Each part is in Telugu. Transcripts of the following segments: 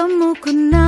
Kasama ko na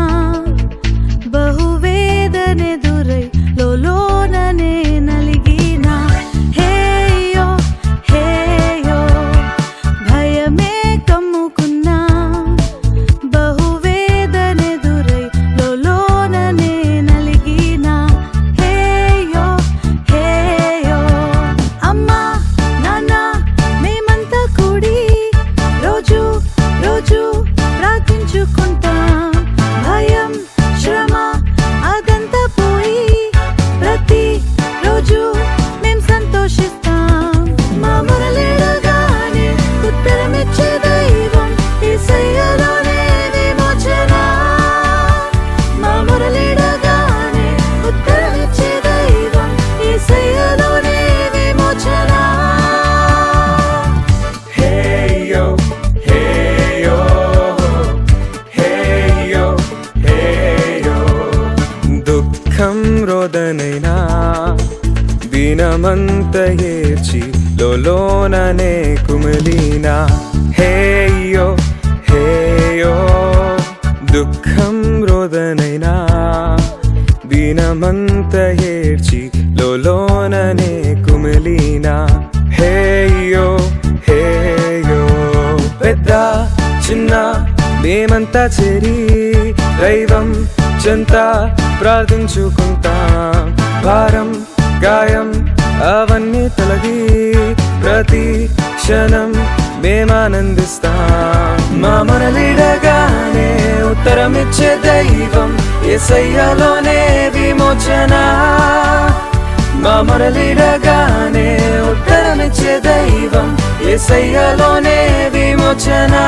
రోదనైనా దినమంత ఏర్చి లోననే కుమలీనా. హేయో హేయో దుఃఖం రోదనైనా దినమంత ఏడ్చి లోననే కుమలీనా. హేయో హేయో పెద్ద చిన్న మేమంతా చేరి దైవం రోజంతా ప్రార్థించుకుంటాం. భారం గాయం అవన్నీ తొలగి ప్రతి క్షణం మేమానందిస్తాం. మా మనలిడగానే ఉత్తరమిచ్చే దైవం ఎసయ్యలోనే విమోచన. మా మొరలిడగానే ఉత్తరమిచ్చే దైవం ఎసయ్యలోనే విమోచనా.